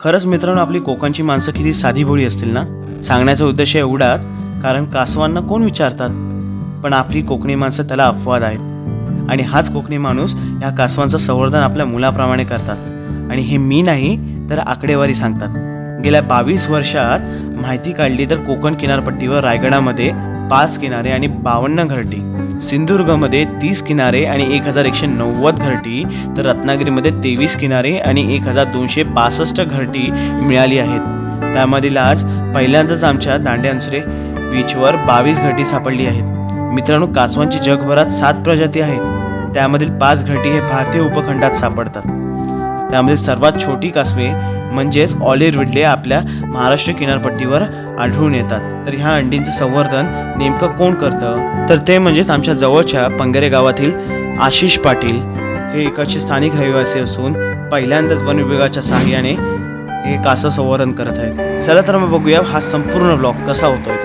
खरंच मित्रांनो आपली कोकणची माणसं किती साधीभोळी असतील ना? सांगण्याचा उद्देश एवढाच कारण कासवांना कोण विचारतात? पण आपली कोकणी माणसं त्याला अपवाद आहेत. आणि हाच कोकणी माणूस या कासवांचं संवर्धन आपल्या मुलाप्रमाणे करतात. आणि हे मी नाही तर आकडेवारी सांगतात. गेल्या बावीस वर्षात माहिती काढली तर कोकण किनारपट्टीवर रायगडामध्ये पाच किनारे आणि बावन्न घरटी. सिंधुदुर्गमध्ये तीस किनारे आणि एक हजार एकशे नव्वद घरटी तर रत्नागिरीमध्ये तेवीस किनारे आणि एक हजार दोनशे पासष्ट घरटी मिळाली आहेत. त्यामधील आज पहिल्यांदाच आमच्या दांड्यांसुरे बीचवर बावीस घरटी सापडली आहेत. मित्रांनो कासवांची जगभरात सात प्रजाती आहेत. त्यामधील पाच घरटी हे भारतीय उपखंडात सापडतात. त्यामध्ये सर्वात छोटी कासवे म्हणजेच ऑलिव्ह विडले आपल्या महाराष्ट्र किनारपट्टीवर आढळून येतात. तर ह्या अंडींचं संवर्धन नेमकं कोण करतं? तर ते म्हणजेच आमच्या जवळच्या पंगेरे गावातील आशिष पाटील. हे इकडचे स्थानिक रहिवासी असून पहिल्यांदाच वन विभागाच्या सहाय्याने हे कासं संवर्धन करत आहेत. चला तर मग बघूया हा संपूर्ण ब्लॉग कसा होतो